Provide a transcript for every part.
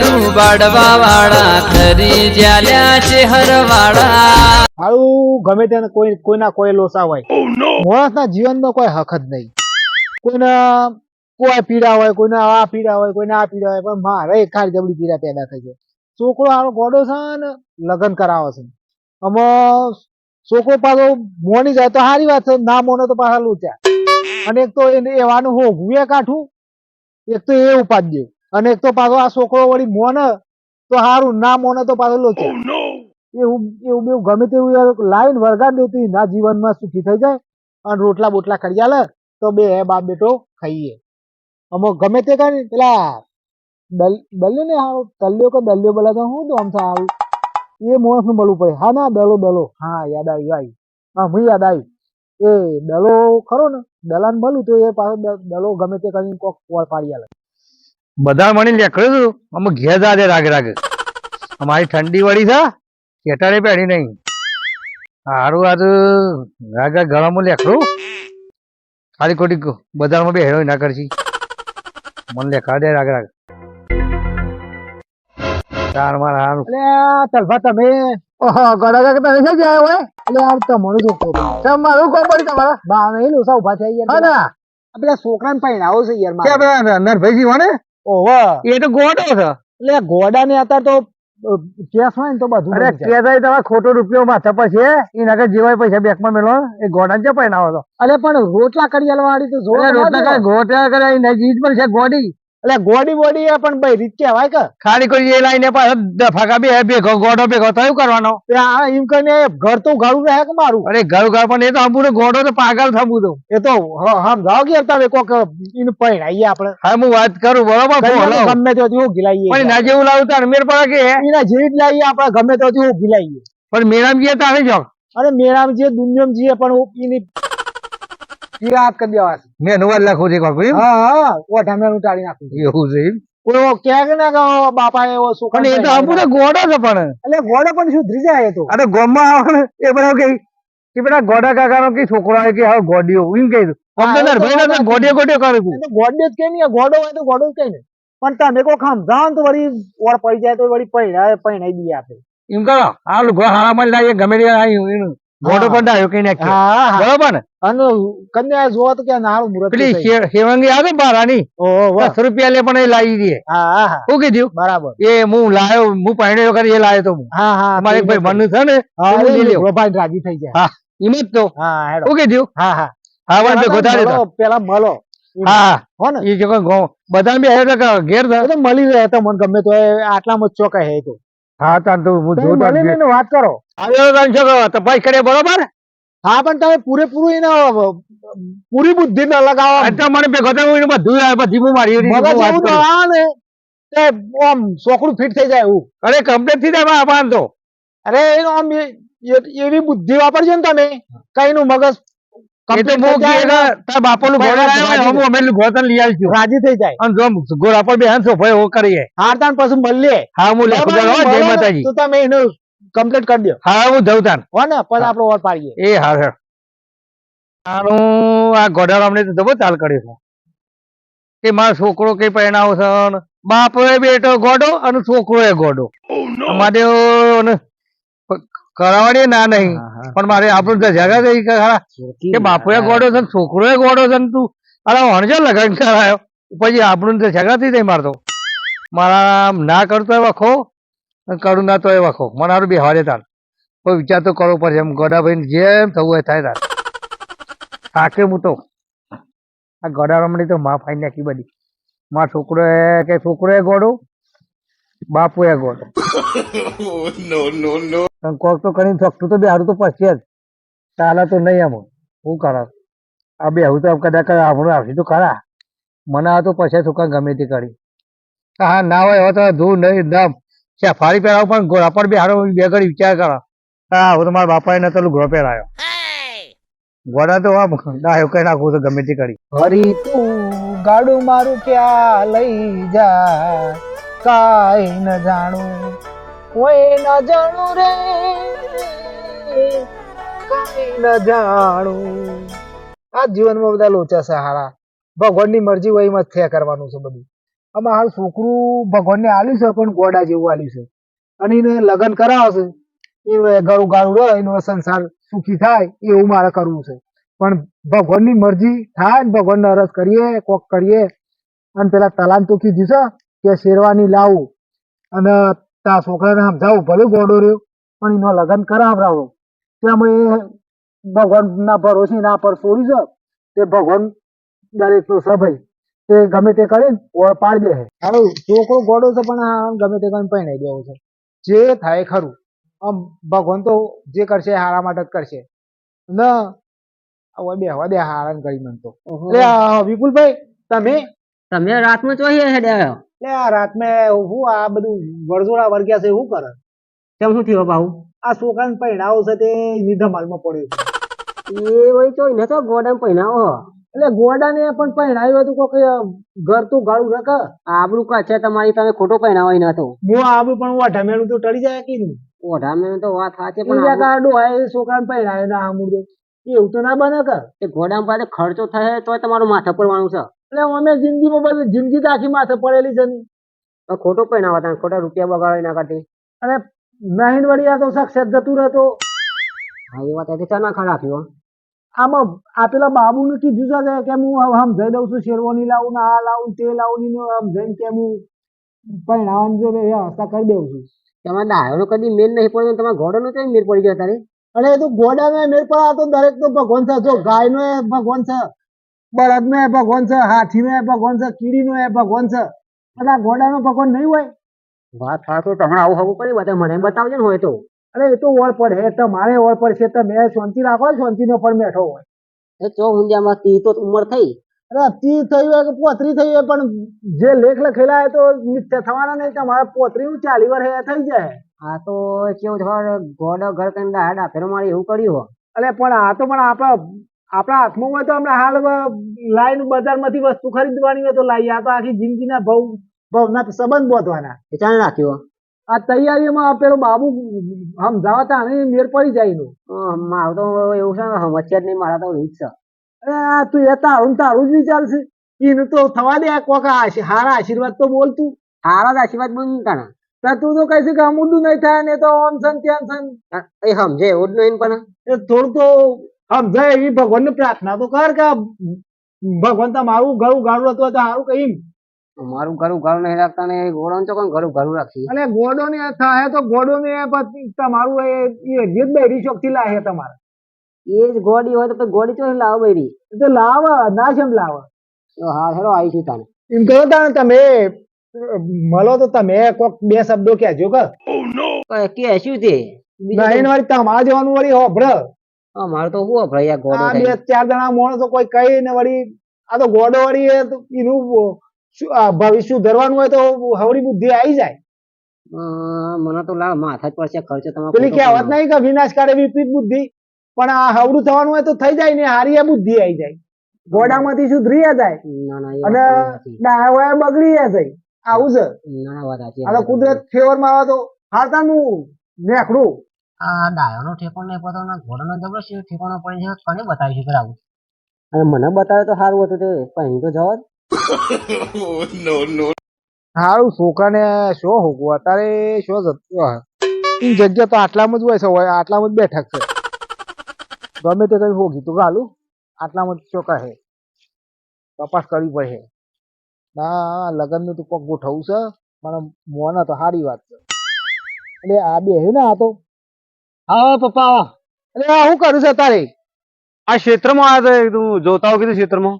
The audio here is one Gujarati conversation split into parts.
લાડુ બાડવા વાળા ખરી જ્યાલ્યા છે હરવાળા હારું ગમે તેને કોઈ કોઈના કોઈ લોસા હોય. માણસના જીવનમાં કોઈ હક જ નહીં. કોઈના કોઈ પીડા હોય કોઈને આ પીડા હોય કોઈને આ પીડા હોય પણ મારે એક ખાલી જબડી પીડા પેદા થઈ છે છોકરો હારો ગોડો છે ને લગ્ન કરાવે છે. આમાં છોકરો પાછો મોની જાય તો સારી વાત છે ના મોનો તો પાછા લૂચ્યા અને એક તો એને એવાનું હો હુએ કાઠું એક તો એ ઉપાડ દે. અને એક તો પાછો આ છોકરો વળી મોને તો સારું ના મોને તો પાછો લોચ્યા એવું એવું બેવું ગમે તેવું લાઈન વળગાડ દેતી ના જીવનમાં સુખી થઈ જાય. અને રોટલા બોટલા કરી આલે તો બે બાપ બેટો ખાઈએ. અમુક ગમે તે કઈ પેલા દલ દલ્યો ને હારો તલ્યો કે દલ્યો બોલા તો હું તો આમ સારું એ માણસનું મળવું પડે. હા ના દલો દલો. હા યાદ આવ્યું આવ્યું. હા હું યાદ આવ્યું. એ દલો ખરો ને દલાન ભલું તો એ પાછો દલો ગમે તે કરીને કોક પાડી આલે. બધા મળી લેખડ્યું હતું અમે ઘેર જાજે રાગે રાગે. અમારી ઠંડી વળી છે કેટાડે પહેરી નહીં. સારું આજ રાગે ગળામાં લેખડું ખાલી ખોટી ક- બજારમાં બે હેરો ના કરશી. મને લેખાડે રાગે રાગે. ચાર માર હારું. તલભા તમે. ઓહો ગળા રાગે તમે શું જાય હોય એટલે આ તમારું જો ખોટું કેમ મારું કોણ પડી તમારા? બા નહીં ઊભા થઈ આ પેલા છોકરાને પૈણાવો છે યાર કે પેલા નરભાઈજી વાને ઓહો. એ તો ગોડો છે. એટલે ગોડા ને અત્યારે તો કેસ હોય ને તો બધું અરે કેસ હોય તમારે ખોટો રૂપિયો માથે પછી છે એ નગર જેવાય પૈસા બેંકમાં મેળવો એ ગોડા છે ના તો અરે પણ રોટલા કડિયાલ વાળી તો જોવા રોટલા ના ગોટા કરે નજીક નહીં, જીત પણ છે ગોડી. એટલે ગોડી બોડી એ પણ ભાઈ રીત કહેવાય કે. ખાલી કોઈ એ લાઈને પાછો ફાકા બે ભેગો ગોડો ભેગો થયું કરવાનો? એમ કરીને ઘર તો ગાળું રહે કે મારું? અરે ઘર ઘર પણ એ તો અંબુનો ગોડો તો પાગલ થવું તો એ તો હ- સમજાવો કે તમે કોક એને પહેણાઈએ આપણે. હા હું વાત કરું બરોબર? ગમે તો એવું ગિલાઈએ પણ ના જેવું લાવું તાર મેર પડે કે? એના જેવી જ લાવીએ આપણે ગમે તો એવું ગિલાઈએ પણ મેળામ જઈએ તારે જો? અરે મેરામ જે દુનિયમ જે પણ એની પીરાત કરી દેવા મેં નવા લાખો છે કોક એમ? હા હા ઓઠા મેં ઉતારી નાખું. એવું છે એમ? કોઈ કે કે ના કે બાપા એવો છોકરો પણ એ તો અંબુનો ગોડો છે પણ. એટલે ગોડો પણ સુધરી જાય તો? અરે ગોમમાં આવે એ બધા કે કે પેલા ગોડા કાકાનો કે છોકરો આવે કે હવે ગોડીઓ એમ કહી દઉં કમ્પ્યુટર ભાઈ એ તો નરભાઈ વાત ના ગોડીઓ ગોડીઓ કરું ગોડે જ કે નહીં ગોડો હોય તો ગોડો જ કઈ ને પણ તમે કો સમજાવો તો વળી ઓર પડી જાય તો વળી પહેરાય પહેરાઈ દઈએ આપણે એમ કરો આ લુગો હારામાં લાવીએ ગમે તે આવ્યું હા. પણ ડાયો કઈ નાખ્યો બરોબર ને? અને કન્યા જોવા તો ક્યાં નાળું મુરત પેલી હેવંગી આવે બારાની? દસ રૂપિયા લે પણ એ લાવી દે. હા હા હા. શું કીધું? બરાબર. એ હું લાયો હું પહેણ્યો કરી એ લાયો તો હું હા હા અમારે ભાઈ મન છે ને હા લઈ લેવું. ભાઈ રાજી થઈ જાય હા એમ જ તો. હા હેડો. શું કીધું? હા હા. હા ભેગો થાય. પેલા મળો. હા હા. ને. એ જો બધા બે આવ્યો ઘેર મળી રહે તો મને ગમે તો આટલામાં ચોકાય હે તો. હા તાર તો હું જોતા જ મળીને વાત કરો. આવ્યો તો કરો તપાસ કરે બરોબર? હા પણ તમે પૂરેપૂરું એને પૂરી બુદ્ધિ ન લગાવો. એટલે તો મને ભેગો થાય હું બધું આવે બધી હું મારી મગજ આવું એવું કરું. દોડાવો ને તે આમ સોકડું ફિટ થઈ જાય એવું. અરે કમ્પ્લીટ થઈ જાય આપણ તો. અરે એનો આમ એવી બુદ્ધિ વાપરજો ને તમે કઈ નું મગજ રાજી હું અમે ઘોડો તને લઈ આવીશું રાજી થઈ જાય. અને જો ઘોડા પર બે હાથ સોફાએ એવો કરીએ. હારતાન પછી મળીએ. હા હું લેખું જય માતાજી. તો તમે એનું કમ્પ્લીટ કરી દો હા હું જઉં તાન હો ને પછી આપણે ઓર પાડીએ. એ હા સર આનું આ ગોડાળ અમને તો ચાલ કર્યો છે. કે મારો છોકરો કઈ પરણાવો છે? ને બાપો એ બેટો ગોડો અને છોકરો એ ગોડો મહાદેવ ઓને કરાવવાની ના નહીં. પણ મારે આપણું જગા થઈ કે ખરા. કે બાપુએ ગોડો છે ને છોકરો એ ગોડો છે તું? અરે વણજો લગન કરાયો. પછી આપણું તો જગા થઈ મારતો. મારા ના કરતો એ વખો કરું ના તો એ વખો. મને મારું બે હારે તાર. કોઈ વિચાર તો કરવો પડશે. એમ ગોડાભાઈ જેમ થવું હોય થાય તાર. થાકે હું તો આ ગોડા રમણી તો માં ફાઈ નાખી બધી. મારા છોકરો એ કે છોકરો એ ગોડો? બાપુ એ ગોડો પણ કોક તો કરીને શકતું તો બે હારું તો પછી જ. ચાલે તો નહીં આમ હું કરો? આ બે હું તો કદાચ આપણું આવશે તો ખરા. મને આ તો પછી છોકરા ગમે તે કરી. હા ના હોય હવે તો ધૂળ નહીં દમ ફારી પહેરાવ પણ ઘોડા પર બે હારો બે ઘડી વિચાર કરો. હા હું તો મારા બાપાએ નતો ઘોડો પહેરાયો. ઘોડા તો આમ ડાયો કઈ નાખું તો ગમે તે કરી. હરી તું ગાડું મારું ક્યાં લઈ જા? કાઈ ન જાણું, કોઈ ન જાણું રે, કાઈ ન જાણું. આ જીવનમાં બધા લોચા છે હારા. ભગવાનની મરજી હોય એમાં થયા કરવાનું છે બધું. આમાં હાલ છોકરું ભગવાનને આલ્યું છે, પણ ગોડા જેવું આલ્યું છે. અને એને લગ્ન કરાવશે. એ ગાળું ગાળું રહે, એનો સંસાર સુખી થાય, એવું મારે કરવું છે. પણ ભગવાનની મરજી થાય ને ભગવાનને અરજ કરીએ, કોક કરીએ. અને પેલા તલાન તો કીધું કે શેરવાની લાવું. અને તા છોકરાને સમજાવું ભલે ગોડો રહ્યો પણ એનો લગ્ન કરાવડાવો. તેમ એ ભગવાનના ભરોસી ના પર છોડી જાવ તે ભગવાન દરેક તો સભાઈ તે ગમે તે કરીને ઓળ પાડી દે. હવે છોકરો ગોડો છે પણ આ ગમે તે કરીને પરણાઈ દેવો છે. જે થાય ખરું. આમ ભગવાન તો જે કરશે હારા માટે જ કરશે. ન હવે બેહવા દે હારાન કરી મન તો વિપુલભાઈ તમે તમે રાતમાં ચોહી હેડે આવ્યો એટલે આ રાતને હું આ બધું વરજોડા વર્ગ્યા છે શું કરે? કેમ શું થયો બાહુ? આ છોકરાને પહેણાવો છે તે નિધમાલમાં પડ્યો એ હોય તો ચોઈ તો ગોડામ પહેનાવો એટલે ગોડાને પણ પહેણાવ્યું હતું કોક ઘર તો ગાળું રખ આબરું કા છે તમારી તમે ખોટો પહેનાવો ન તો. હું આબરું પણ હું ઢમેલું તો ટળી જાય કે નહીં? ઓઢા મેં તો વાત સાચી પણ પણ કારડો એ છોકરાને પહેણાવ્યો ના મુર્દો એવું તો ના બને કે એ ગોડામ પાસે ખર્ચો થાય તો તમારું માથા પડવાનું છે. એટલે અમે જિંદગીમાં બધી જિંદગી તો આખી માથે પડેલી છે ને. ખોટો પહેનાવા તમે ખોટા રૂપિયા બગાડો એના કરતી. અને મહીન વળી આ તો સક્ષેપ જતું રહેતો. હા એ વાત હતી ચા ખાડા રાખ્યો આમાં આ પેલા બાબુને કીધું છે કે હું સમજાઈ દઉં છું શેરવાની લાવું ને આ લાવું તે લાવું ને આમ સમજાઈને કે હું પહેણાવાની જો વ્યવસ્થા કરી દઉં છું. તમારે ડાયોનો કદી મેલ નહીં પડે તમારે ઘોડાનો ચોઈ મેલ પડી ગયો તારે? અને એ તો ઘોડાનો મેળ પર આ તો દરેક તો ભગવાન છે જો ગાયનો ભગવાન છે. બળદનો એ ભગવાન છે હાથીનો એ ભગવાન છે કીડીનો એ ભગવાન છે. બધા ઘોડાનો ભગવાન નહીં હોય? વાત સાચો તમને આવું હવું કરી બધા મને બતાવજો ને હોય તો. અરે એ તો ઓળ પડે તમારે ઓળ પડશે તમે શાંતિ રાખો શાંતિનો પણ બેઠો હોય. એ ચો ઊંઝામાં તી તો ઉંમર થઈ. અરે તી થઈ હોય કે પોતરી થઈ હોય પણ જે લેખ લખેલા હોય તો મિથ્યા થવાના નહીં તમારે પોતરી ચાલી વર હે થઈ જાય. આ તો કેવું થવા ગોડો ઘર કરીને દાડા ફેરો મારી એવું કર્યું અરે પણ આ તો પણ આપણા આપણા હાથમાં હોય તો આપણે હાલ લાઈન બજારમાંથી વસ્તુ ખરીદવાની હોય તો લાવીએ આ તો આખી જિંદગીના ભવ ભવના સંબંધ બોધવાના. એ ચાલે રાખ્યો આ તૈયારીમાં પેલો બાબુ સમજાવતા તા મેર પડી જાય નું મારું તો એવું છે ને સમસ્યા જ નહીં મારા તો રીત છે. અરે તું એ તારું તારું જ વિચારશે એનું તો થવા દે કોક આશી- હારા આશીર્વાદ તો બોલતું હારા જ આશીર્વાદ બોલ ને તું તો કહીશ કે અમુડું નહીં થાય ને તો આમ સન ત્યાં સન એ સમજે એવું જ નહીં પણ. થોડું તો સમજાય એવી ભગવાનને પ્રાર્થના તો કર કે ભગવાન તમારું ઘરું ગાળું હતું તો સારું કઈ મારું ઘરું ઘરું નહીં રાખતા ને ગોળો તો કોણ ઘરું ઘરું રાખી અને ગોડો ને થાય તો ગોડો ને તમારું એ જે બૈરી શક્તિ લાવે તમારે. એ જ ગોડી હોય તો પછી ગોડી ચોથી લાવો બૈરી? તો લાવ ના છે લાવ. હા હેલો આવીશું તાને એમ કહો તાણે તમે મળો તો તમે કોક બે શબ્દો કહેજો કે કે શું તે. નહીં વળી તમારે જવાનું વળી હોભળ. મારે તો હું ભાઈ આ ગોડો આ બે ચાર જણા માણસો કોઈ કઈ ને વળી આ તો ગોડો વળી એ તો એનું ભવિષ્ય ધરવાનું હોય તો હવડી બુદ્ધિ આવી જાય. મને તો લાવ માથા જ પડશે ખર્ચો તમારો પેલી કહેવત નહીં કે વિનાશ કાઢે વિપરીત બુદ્ધિ પણ આ હવડું થવાનું હોય તો થઈ જાય ને હારી બુદ્ધિ આવી જાય. ગોડામાંથી સુધરી જાય. ના ના અને ડાયા બગડી જાય. આવું છે. ના ના કુદરત ફેવરમાં આવે તો હાલતાનું નેકડું આ ડાયોનો ઠેકોણ નહીં પતો ને ઘોડાનો છે ઠેકોણો પડી છે કોને બતાવી છે આવું અને મને બતાવે તો સારું હતું તે પણ તો જવા સારું છોકરાને શું હોગું અત્યારે શું જતું એ જગ્યા તો આટલામાં જ હોય છે હોય આટલામાં જ બેઠક છે. ગમે તે કઈ હોગી. તો ગાલું આટલામાં જ ચોકા હે. તપાસ કરવી પડે. ના લગ્નનું તો કોક ગોઠવવું છે. મને મોના તો સારી વાત છે. એટલે આ બે ને આ તો. હા પપ્પા. અરે શું કરું છે તારે આ ક્ષેત્રમાં આવ્યા હતા તું જોતા હો કીધું ક્ષેત્રમાં.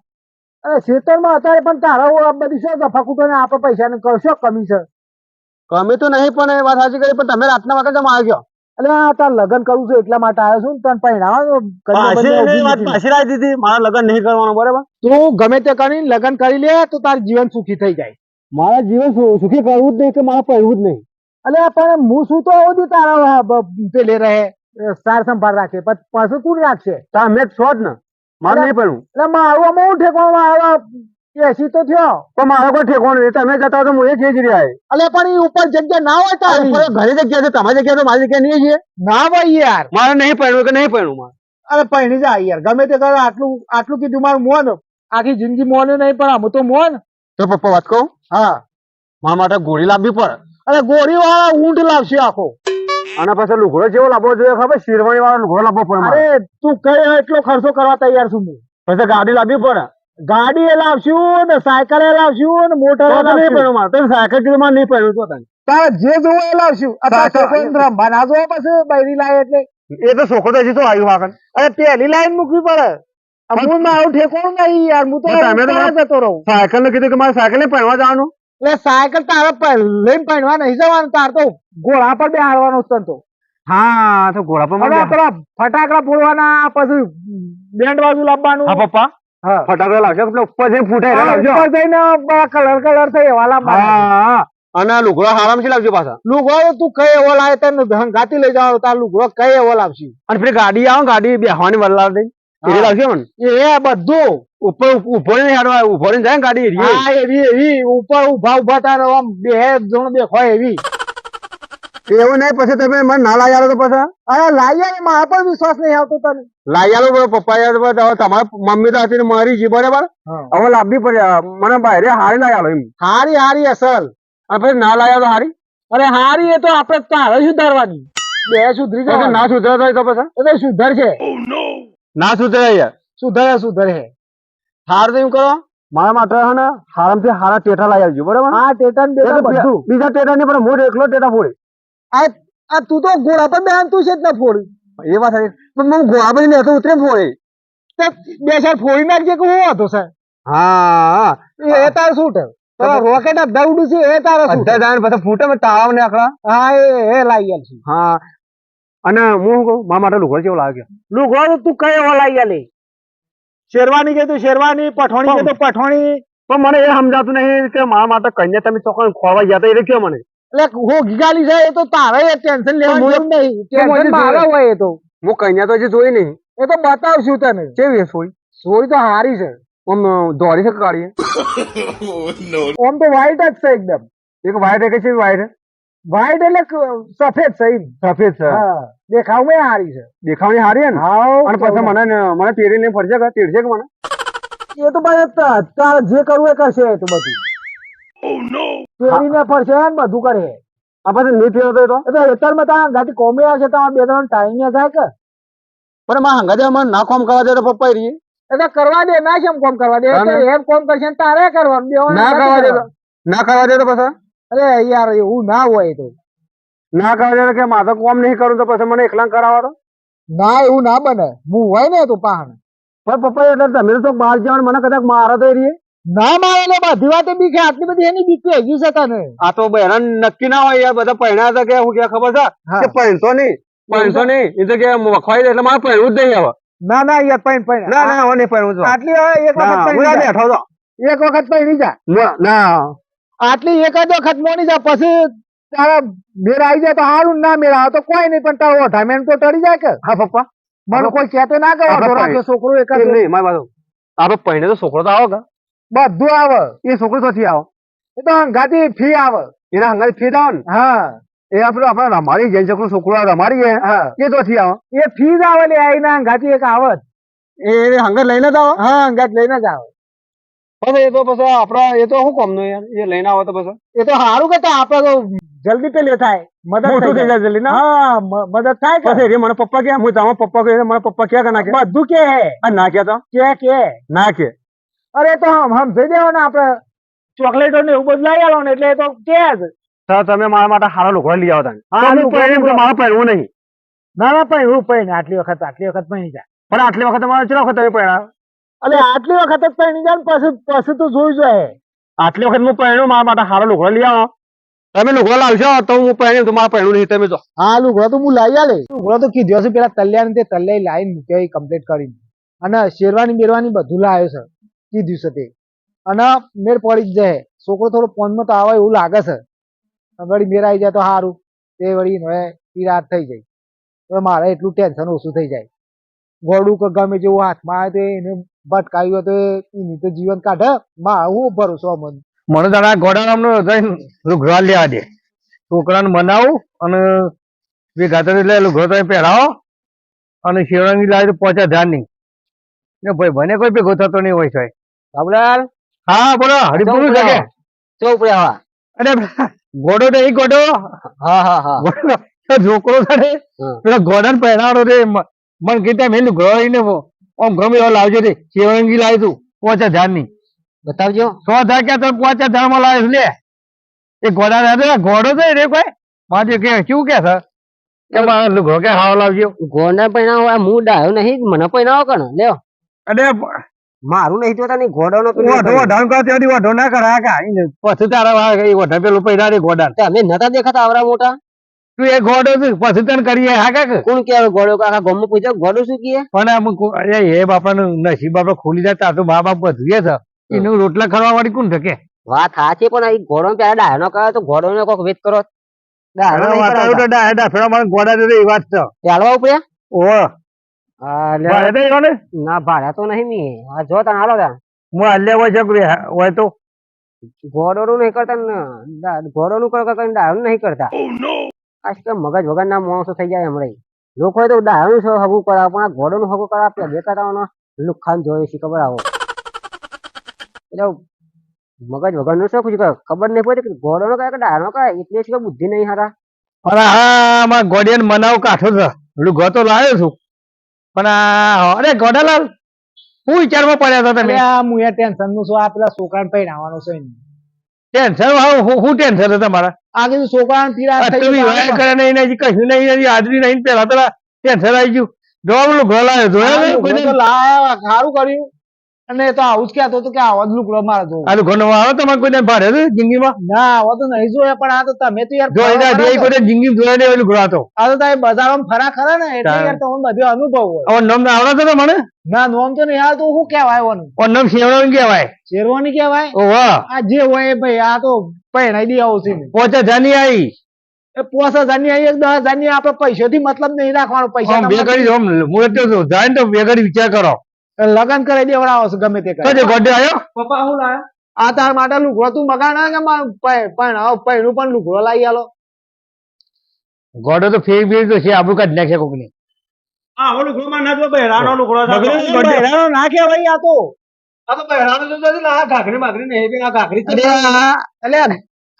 અરે ક્ષેત્રમાં અત્યારે પણ તારા બધી શું ગફાકૂટો ને આપણે પૈસા ને કરશો કમી છે. કમી તો નહીં પણ એ વાત સાચી કરી પણ તમે રાતના વાગે જમા આવ્યો એટલે તાર લગ્ન કરું છું એટલા માટે આવ્યો છું તને પહેરાવા પાછી વાત પાછી રાખી દીધી મારા લગ્ન નહીં કરવાનું બરાબર? તું ગમે તે કરીને લગ્ન કરી લે તો તાર જીવન સુખી થઈ જાય. મારા જીવન સુખી કરવું જ નહીં કે મારે પહેરવું જ નહીં. એટલે પણ હું શું તો આવું તારા પેલે રહે સાર સંભાળ રાખે પાછું તું રાખશે? તમે જ છો જ ને. મારે નહીં પહેરવું એટલે મારું આમાં હું ઠેકવામાં આવ્યા એસી તો થયો. પણ મારો કોઈ ઠેકોણ નહીં. તમે જતા તો હું એ જ રહ્યા અલે પણ એ ઉપર જગ્યા ના હોય તારી. ઘણી જગ્યા છે તમારી જગ્યા તો મારી જગ્યા નહીં છે. ના હોય યાર. મારે નહીં પહેરવું કે નહીં પહેરવું મારે. અરે પહેણી જાય યાર ગમે તે કરે આટલું આટલું કીધું મારું મોન. આખી જિંદગી મોન નહીં પણ આમ તો મોન. તો પપ્પા વાત કહું? હા. મારા માટે ગોળી લાવવી પડે. અને ગોળી વાળા ઊંટ લાવશે આખો. અને પછી લુઘડો જેવો લાવવો જોઈએ ખબર? શેરવાણી વાળો લુઘડો લાવવો પડે અરે તું કઈ એટલો ખર્ચો કરવા તૈયાર છું હું? પછી ગાડી લાવવી પડે. ગાડી એ લાવશું ને સાયકલ એ લાવશું ને મોટર એ નહીં લાવશું. મારે. તો સાયકલ કીધું માં નહીં પડ્યું તો તને. તારે જે જોવું એ લાવશું. અત્યારે ના જોવા પછી બૈરી લાવે એટલે. એ તો છોકરો તો હજી તો આવ્યું આગળ. અરે પેલી લાઈન મૂકવી પડે. હું મારું ઠેકોણું નહીં યાર. હું તો જતો રહું. સાયકલ ને કીધું કે મારે સાયકલ ને પહેરવા જવાનું? એટલે સાયકલ તારે લઈને પહેરવા નહીં જવાનું તાર તો ઘોડા પર બે હારવાનો છે તો. હા તો ઘોડા પર પેલા ફટાકડા ફોડવાના પછી બેન્ડ બાજુ લાવવાનું. હા પપ્પા? હા. ફટાકડા લાવજો એટલે ઉપર જઈને ફૂટે ઉપર જઈને કલર કલર થઈ એવા લાવવાના. અને લુગડો હારામ હારામથી લાવજો પાછા. લુગડો તું કઈ એવો લાવે તને હંગાતી લઈ જવાનો તાર લુગડો કઈ એવો લાવશે? અને પછી ગાડી આવો ગાડી બેહવાની વલ્લા દઈ એ હા. મને. એ બધું ઉપર ઊભો ને હેડવા ઊભો ને જાય ગાડી એરી. હા એવી એવી ઉપર ઊભા ઊભા તારે આમ બે જણ દેખાય એવી. એવું નહીં પછી તમે મને ના લાવી આલો તો પછી? અરે લાયા ને મારા પર વિશ્વાસ નહીં આવતો તને. લાવી આલો પપ્પા યાર હવે તમારા મમ્મી તો હતી ને મારી જી બરાબર હવે લાવવી પડે. મને બહારે હારી લાવી આલો એમ. હારી હારી અસલ. અને પછી ના લાવી આલો હારી? અરે હારી એ તો આપણે તારે સુધારવાની. બે સુધરી જાય ના હોય તો પછી? સુધર છે ના સુધરે યાર. સુધરે સુધરે. છે હાર તો એમ કરો મારા માટે હે ને હારામથી હારા ટેટા લઈ આવજો બરાબર? હા ટેટા ને બધું. બીજા ટેટા નહીં પણ મોઢ એકલો ટેટા ફોડે. આ આ તું તો ઘોડા પર બેન તું છે જ ન ફોડી. એ વાત સાચી. પણ હું ગોળા પર ને ઉતરે ફોડે. તે બે સાહેબ ફોડી નાખજે કે હું હતો સાહેબ? હા. એ તારે શું રોકેટ ઉડું છે એ તારો શું અડધા જાય ને પછી ફૂટે ને તાળાવ ને આકડા. હા એ લાઈ લાવી છે. હા. અને હું મામા માટે લુગડો કેવો લાગે લુગડો તું કઈ એવો આલે શેરવાની કે તો શેરવાની? પઠોણી કે તો પઠોણી? પણ મને એ સમજાતું નહીં કે મારા માટે કન્યા તમે ચોખ્ખા ખોવા ગયા હતા એ કયો મને. એટલે હું ગીગાલી જાય તો તારે એ ટેન્શન લેવાનું નહીં. ટેન્શન મારે હોય એ તો. હું કન્યા તો હજી જોઈ નહીં. એ તો બતાવશું તને. કેવી સોઈ સોરી તો હારી છે. આમ દોડી છે કાઢીએ ઓમ તો વ્હાઈટ જ છે એકદમ. એક વાઈટ એક છે વાઈટ વ્હાઈટ એટલે સફેદ છે. સફેદ છે દેખાવ મેં હારી છે. દેખાવની હારી છે ને? હાવ અને પછી મને ને- મને તેડી ને ફરશે કે તેડશે કે મને. એ તો ભાઈ ત- જે કરવું એ કરશે એ તો બધું. પેરીને ફરશે ને બધું કરે આ પછી નહીં તેડતો એ તો? એ તો અત્યારમાં તારા ગાડી કોમી આવશે તમારા બે ત્રણ ટાઈમ ને થાય કે. પણ માં હંગાજે મને ના કોમ કરવા દે તો પપ્પા રહી એટલે કરવા દે ના કેમ કોમ કરવા દે? ના, એમ કોમ કરશે તારે કરવાનું ના કરવા દે ના કરવા દે તો પછી? અરે યાર એવું ના હોય તો. ના કરે કે મારે કોમ નહીં કરું તો પછી મને એકલા કરાવવા તો? ના એવું ના બને. હું હોય ને તું પાહણ. પણ પપ્પા એટલે તમે તો બહાર જવાનું મને કદાચ મારા તો રહીએ ના મારે ને બધી વાતે બીક આટલી બધી એની બીકે હજી છે તને. આ તો બહેરા નક્કી ના હોય યાર બધા પહેણ્યા હતા કે હું કે ખબર છે? હા. કે પહેણતો નહીં પહેણતો નહીં. એ તો કે વખવાઈ દે એટલે મારે પહેણવું જ નહીં હવે. ના ના યાર પહેણ પહેણ. ના ના હવે નહીં તો. આટલી એક વખત પહેણી જા. એક વખત પહેણી જા. ના. આટલી એક જ વખત મોની જા પછી તારા મેળ આવી જાય તો સારું ના મેળ આવે તો કોઈ નહીં પણ તારો અઢામેન્ટ તો ટળી જાય કે? હા પપ્પા. મને કોઈ કહેતો ના કે છોકરો એકાદ નહીં મારી બાજુ. આપણે પહેણે તો છોકરો તો આવો કે? બધું આવે. એ છોકરો તો આવો? એ તો હંગાથી ફી આવે. એના હંગાઈ ફી દાવ ને હા. એ આપણે આપણે રમાડી જઈ છોકરો છોકરો રમાડી જાય. હા. એ તો થી આવો? એ ફી જ આવે લે આઈને હંગાથી એક આવત એ એ લઈને જ આવો? હા હંગાત લઈને જ આવે. પછી એ તો પછી આપડા એ તો શું કામનું યાર? એ લઈને આવો તો પછી. એ તો સારું કે આપડે તો જલ્દી પેલે થાય. મદદ મોટું થઈ થઈ જાય જાય. જલ્દી ના? હા મદદ થાય કે? મને પપ્પા ક્યાં? હું તમારા પપ્પા કહે મને પપ્પા ક્યાં કે ના કે બધું કે. હે ના કે તો? કે કે. ના કે અરે તો હમ હમ થઈ આપડે. ચોકલેટો ને એવું બધું લઈ આવવાનું એટલે એ તો કે જ. તમે મારા માટે સારો લુગડો લઈ આવતા હા, હા લુગડો, પહેરીને તો લુગડો. મારે પહેરવું નહીં? ના ના પણ એવું આટલી વખત આટલી વખત પૈણી જાય પણ આટલી વખત મારે ચલો વખત તમે પહેરા એટલે આટલી વખત જ પૈણી જાય ને પછી પછી તો જોઈ જાય. આટલી વખત હું પહેર્યું મારા માટે સારો લુગડો લઈ આવો. તમે લુગડો લાવશો તો હું પહેરી તમારા મારે નહીં તમે જો. હા લુગડો તો હું લઈ આલે. લુગડો તો કીધો છે પેલા તલ્યા ને તે તલ્યા લાઈન મૂક્યો એ કમ્પ્લીટ કરીને. અને શેરવાની બેરવાની બધું લાવ્યો છે કીધું છે તે. અને મેર પડી જ જાય. છોકરો થોડો ફોનમાં તો આવે એવું લાગે છે. વળી મેર આવી જાય તો સારું તે વળી હવે પીરાત થઈ જાય. હવે મારે એટલું ટેન્શન ઓછું થઈ જાય. ગોડું કે ગમે જેવું હાથમાં આવે તો એને ભટકાવ્યું હોય તો એની તો જીવન કાઢે. માં હું ભરોસો મને મને તારા ગોડાનો જઈને લુગડો લેવા દે. છોકરાને મનાવું અને બે ગાતર એટલે લુગડો તમે પહેરાવો. અને શેરવાની લાવી તો પહોંચ્યા ધ્યાન નહીં ને ભાઈ મને કોઈ ભેગો થતો નહીં હોય સાહેબ. બાબુલાલ? હા બોલો હરિપુર છે કે ચો ઉપડે હવા અરે ઘોડો નહીં ઘોડો હા હા હા. તો છોકરો છે ને પેલા ઘોડાને પહેરાવડો રે. મન કીધા મેં ઘોડીને આમ ગમે એવો લાવજો રે શેવરંગી લાવી તું પાંચ હજારની બતાવજો. સો હજાર ક્યાં તમે પાંચ હજારમાં લાવ્યો લે. એ ઘોડા ઘોડો છે રે કોઈ. મારે કે શું કે સર? કે કે હાવ લાવજો. ઘોડા પહેણાવો હોય હું ડાયો નહીં મને પહેણાવો કણ. લ્યો. અને મારું નહીં જોતા નહીં. ઘોડાનો વાઢો વાઢાણ ત્યાંથી વાઢો ના કરા કા પછી તારા વાળ ગઈ વાઢા પેલું પૈડા રે ઘોડા તમે નતા દેખાતા આવરા મોટા? તું એ ઘોડો છે પછી તને કરીએ હા કાક? કોણ કે ઘોડો કાકા ગમમાં પૂછો ઘોડો શું કહે પણ આમ કો- અરે એ બાપાનું નસીબ બાપા ખોલી જાય તાર તો મા બાપ બધું છે. એનું રોટલા ખરવા વાળી કોણ શકે વાત સાચી પણ આ ઘોડો પેલા ડાયનો નો તો ઘોડો ને કોક વેત કરો. ગોડા ઘોડો નું નહીં કરતા ઘોડો નું કરતા કરીને ડાયો નહીં કરતા. કે મગજ વગર ના માણસો થઈ જાય હમણાં લોકો તો ડાયો છે હગું કરાવે પણ આ ઘોડો નું હગું કરાવે આપણે દેખાતા લુખાન જોયું છે ખબર આવો. એટલે મગજ વગરનું શું પૂછ્યું કે ખબર નહીં પડતી કે ઘોડો નો કયા કે નો કયા એટલે છે કે બુદ્ધિ નહીં હારા. પણ હા મારા ગોડિયન મનાવ કાઠો છે. લુગો તો લાવ્યો છું. પણ આ અરે ગોડાલાલ હું વિચારમાં પડ્યા હતા તમે? એટલે આ મુયા ટેન્શનનું છું. આ પેલા છોકરાને પહેરાવાનું છે. ટેન્શન હું હું ટેન્શન છે તમારા? આ કીધું છોકરા પીડા તમે વાય કરે નહીં નહીં કશું નહીં નહીં હાજરી નહીં પેલા પેલા ટેન્શન આવી ગયું. જોવા ઘર લાવ્યો જોયો કોઈને? લાયા સારું કર્યું. અને તો આવું જ કહેતો હતો કે આ જ લુગડો મારે જોવો. આ ઘણો આવે તમારે કોઈને ભારે છે જિંદગીમાં? ના આવો તો નહીં જોયા પણ આ તો તમે તો યાર જો એના ખરા કોઈને જિંદગી જોયા નહીં લુગડો હતો આ તો. તમે બજારમાં ફરા ખરા ને એટલે યાર તો હું બધો અનુભવ હોય. હવે નામ આવડે તો મને ના નોમ તો નહીં આ તો શું કહેવાય ઓનું? પણ નામ શેવડાવીને કહેવાય? શેરવાની કહેવાય? ઓ વાહ. આ જે હોય ભાઈ આ તો પહેરાઈ દી આવું છે પોચા પોચ હજારની આવી એ પાંચ હજારની આવી એક દસ હજારની આપણે પૈસાથી મતલબ નહીં રાખવાનો પૈસા બે ઘડી તો ને તો બે ઘડી વિચાર કરો. લગન કરી દેવડાવો છો ગમે તે કરે. ગોડે આવ્યો પપ્પા હું લાયા? આ તાર માટે લુગડો તું મગાણા કે પણ આવ પૈણું પણ લુગડો લાવી આલો. ગોડો તો ફેર ફેર તો છે આબુ કાઢ નાખે કોકની બહેરાનો ના ભાઈ આ તો. આ તો બહેરાનો તો આ ઘાઘરી માઘરી નહીં આ ઘાઘરી એટલે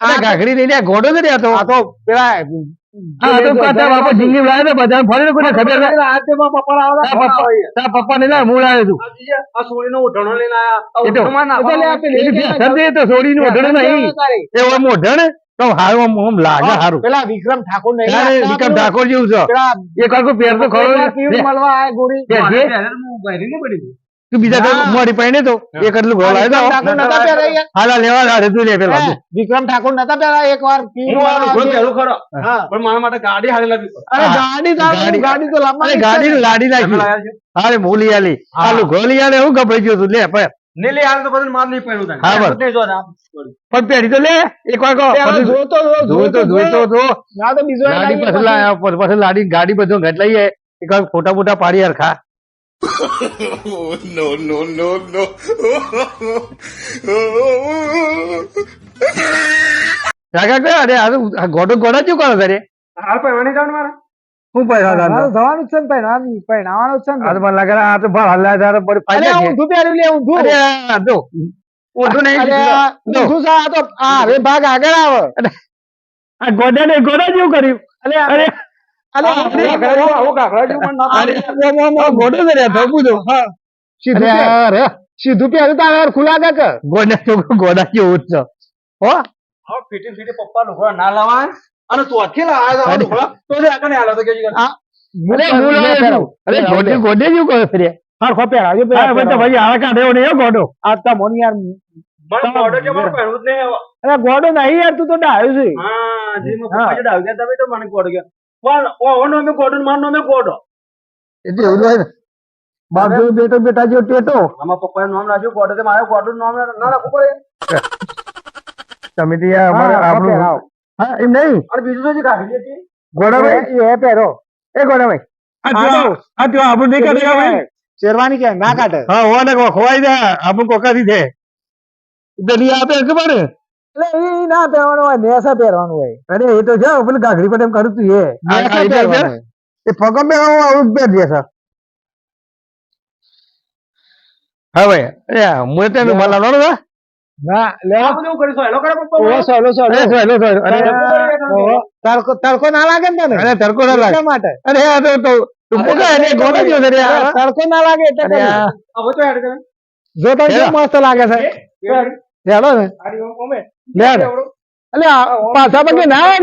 આ ઘાઘડી લઈને ઘોડો જ રહ્યા તો? આ તો પેલા તો કાતા બાપા જિંદગી લાવે બધા ફરી ખબર પપ્પા પપ્પા હું લઈને આયા. એટલે નહીં. એ ઓમ ઓઢણે તો હારું આમ આમ લાગે હારું. પેલા વિક્રમ ઠાકોર નહીં વિક્રમ ઠાકોર જેવું છે. એક આખું પેર તો ખરો મળવા આયા ગોળી. કે જે? તું બીજા કોઈ મોડી તો એક એટલું ઘોડા વિક્રમ ઠાકોર નતા પહેર્યા? યાર. હાલા લેવા હારે તું લે પેલા વિક્રમ ઠાકોર નતા પેલા એક વાર? પીવું પણ મારા માટે ગાડી હારી લાગી અરે ગાડી ગાડી- ગાડી તો અરે ગાડી લાડી નાખી. અરે હું આલી. આલુ ગોલી આલે હું ગભરાઈ ગયો તું લે પણ નીલી હાલ તો બધું માર નહીં પડ્યું હા, બસ. પણ પહેરી તો લે એક વાર કહો. જો ના તો બીજો ગાડી પછી લાયા પછી પછી લાડી ગાડી બધું ઘટ લઈએ. એક વાર ફોટા ફોટા પાડી no, no, no, no. કાકા કયા અરે આ ગોડો ગોડા શું કરો તારે? હાલ પડવાની જાવ મારે? હું પૈસા મારે જવાનું છે ને પહેરવાનું પહેરવાનું જ છે ને આ તો મને લાગે આ તો ભાર હલ્લા તારે બડી અરે હું છે. ઊંધું લે હું ઊંધું. અરે આ જો. ઊંધું નહીં અરે. ઊંધું આ તો આ હવે ભાગ આગળ આવ. આ ગોડા ને ગોડા જેવું કર્યું. અરે અરે સીધું પહેર્યું તો હવે ખુલ્લા કાક ગોડા ગોડા જેવું જ છે. હો? હા, ફીટી ફીટી પપ્પા લુગડા ના લાવાય. અને ચોથી લાવ્યા હતા? લુગડા તો જ આગળ નહીં તો કેજી અરે ગોડે ગોડે જેવું તો ભાઈ કાઢે ગોડો આ યાર કે મારે જ નહીં અરે ગોડો નહીં યાર તું તો ડાયો છે. હા જી મેં હા. પપ્પા ગયા તમે તો મને ગોડો ગયા પણ ઓ નો મે ગોડો માર નો મે ગોડો. એટલે એવું. બાપ જેવો બેટો બેટા જેવો ટેટો. આમાં પપ્પાએ નામ રાખ્યું ગોડો તે મારે ગોડો નામ ના રાખવું પડે. તમે તો અમારે હા, આપણું. હા એમ નહીં. અને બીજું તો જે કાઢી હતી ગોડાભાઈ એ પહેરો. એ ગોડાભાઈ આ તો. આપણું નહીં કાઢે ભાઈ શેરવાની કે ના કાઢે. હા હોવા ખોવાઈ જાય. આપણું કોકાથી છે નહીં આપે ખબર એટલે એ ના પહેરવાનું હોય નેસા પહેરવાનું હોય. અરે એ તો છે પેલું ગાઘરી પર એમ કરું તું એ નેસા એ પહેરશે? પહેરવાનું એ પગમ પહેરવાનું આવું જ પહેરજે સર હવે અરે આ મુએ તને Yeah. બોલાવવાનો ના લે. બધું હું કરીશ હેલો કરે પપ્પા ઓહો સહેલો સહેલો અરે સહેલો સો અરે તડકો તડકો ના લાગે ને તને? અરે તડકો ના લાગે. માટે. અરે આ તો તો ટૂંકો કહે ને ગોળો જ રે તડકો ના લાગે એટલે હવે તો હેડ કરે. જો તો મસ્ત લાગે છે. હેલો ને. આડી ઓમે લે ને. અલે આ પાછા પગે ના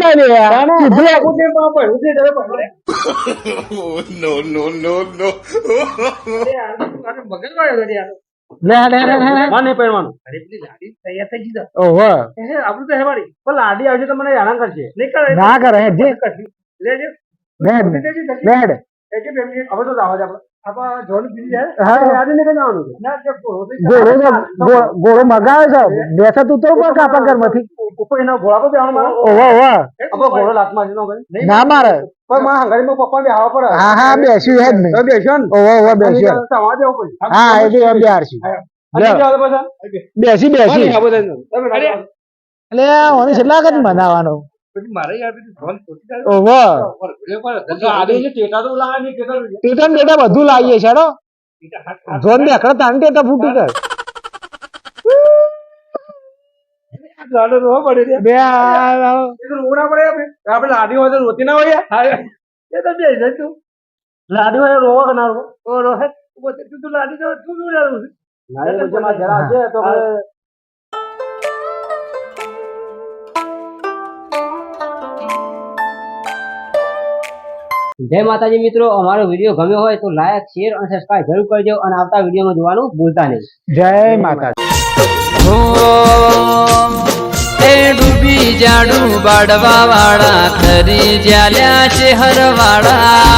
ના રે નહીં પહેરવાનું. અરે પેલી લાડી તૈયાર થઈ ગઈ ઓહો. હે આપણું તો હેવાડી પણ લાડી આવશે તો મને હેરાન કરશે. હવે તો આપણે. ઘોડો મગાવે છે. બેસે કાપા મારે. નો પણ માં હંગારી પપ્પા બે પડે. હા હા બેસ્યું હે જ નહીં. તો બેસ્યો ને? ઓહો ઓહો બેસ્યું. તમારે હા એ બી બેસી બેસી. તમે એટલે ઓની કેટલા વખત મનાવાનો ટેટા તો લાવે નહીં ટેટા ને બધું લાવીએ છે જોન બેકડા તાન ટેટા ફૂટી કર પડે બે તો રોવું ના પડે આપણે. આપણે લાડી હોય તો ના હોય એ તો બે જાય તું. લાડી હોય તો રોવા જય માતાજી મિત્રો અમારો વીડિયો ગમ્યો હોય તો લાયક શેર અને સબસ્ક્રાઈબ જરૂર કરજો અને આવતા વિડીયોમાં જોવાનું ભૂલતા નહીં. જય માતા હો એ ડૂબી જાડું બાડવા વાળા ખરી જ્યાલ્યા છે હરવાળા.